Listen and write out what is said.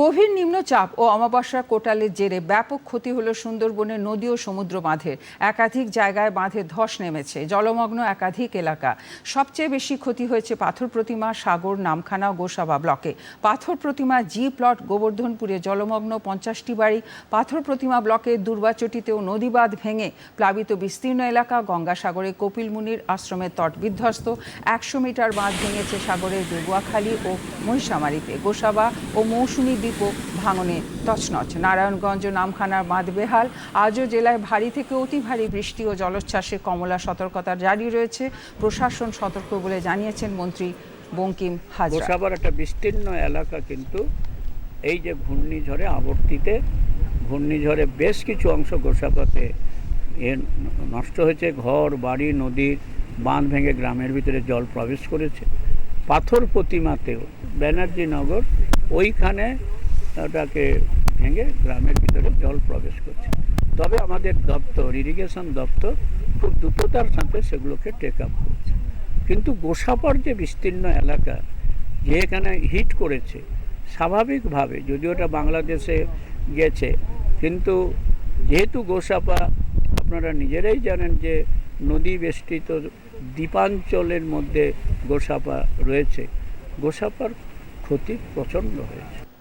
গভীর নিম্নচাপ ও অমাবস্যা কোটালের জেরে ব্যাপক ক্ষতি হল সুন্দরবনের নদী ও সমুদ্র বাঁধের একাধিক জায়গায় বাঁধে ধস নেমেছে, জলমগ্ন একাধিক এলাকা। সবচেয়ে বেশি ক্ষতি হয়েছে পাথর প্রতিমা, সাগর, নামখানা ও গোসাবা ব্লকে। পাথর প্রতিমা, জি প্লট, গোবর্ধনপুরে জলমগ্ন পঞ্চাশটি বাড়ি। পাথর প্রতিমা ব্লকের দুর্বাচটিতেও নদী বাঁধ ভেঙে প্লাবিত বিস্তীর্ণ এলাকা। গঙ্গাসাগরে কপিল মুনির আশ্রমের তট বিধ্বস্ত। একশো মিটার বাঁধ ভেঙেছে সাগরের বেগুয়াখালী ও মহিষামারিতে। গোসাবা ও মৌসুমী দ্বীপও ভাঙনে তছনছ। নারায়ণগঞ্জ নামখানার বাঁধ বেহাল আজও জেলায় ভারী থেকে অতি ভারী বৃষ্টি ও জলোচ্ছ্বাসে কমলা সতর্কতা জারি রয়েছে। প্রশাসন সতর্ক বলে জানিয়েছেন মন্ত্রী বঙ্কিম হাজরা। একটা বিস্তীর্ণ এলাকা কিন্তু এই যে ঘূর্ণিঝড়ে আবর্তিতে, ঘূর্ণিঝড়ে বেশ কিছু অংশ গোসাপাতে এ নষ্ট হয়েছে। ঘর, বাড়ি নদীর বাঁধ ভেঙে গ্রামের ভিতরে জল প্রবেশ করেছে। পাথর প্রতিমাতেও ব্যানার্জি নগর ওইখানে ওটাকে ভেঙে গ্রামের ভিতরে জল প্রবেশ করছে। তবে আমাদের দপ্তর, ইরিগেশন দপ্তর খুব দ্রুততার সাথে সেগুলোকে টেক আপ করছে। কিন্তু গোসাপার যে বিস্তীর্ণ এলাকা, যে এখানে হিট করেছে, স্বাভাবিকভাবে যদি ওটা বাংলাদেশে গেছে, কিন্তু যেহেতু গোসাপা আপনারা নিজেরাই জানেন যে নদী বেষ্টিত দ্বীপাঞ্চলের মধ্যে গোসাপা রয়েছে। গোসাপার ক্ষতি প্রচণ্ড হয়েছে।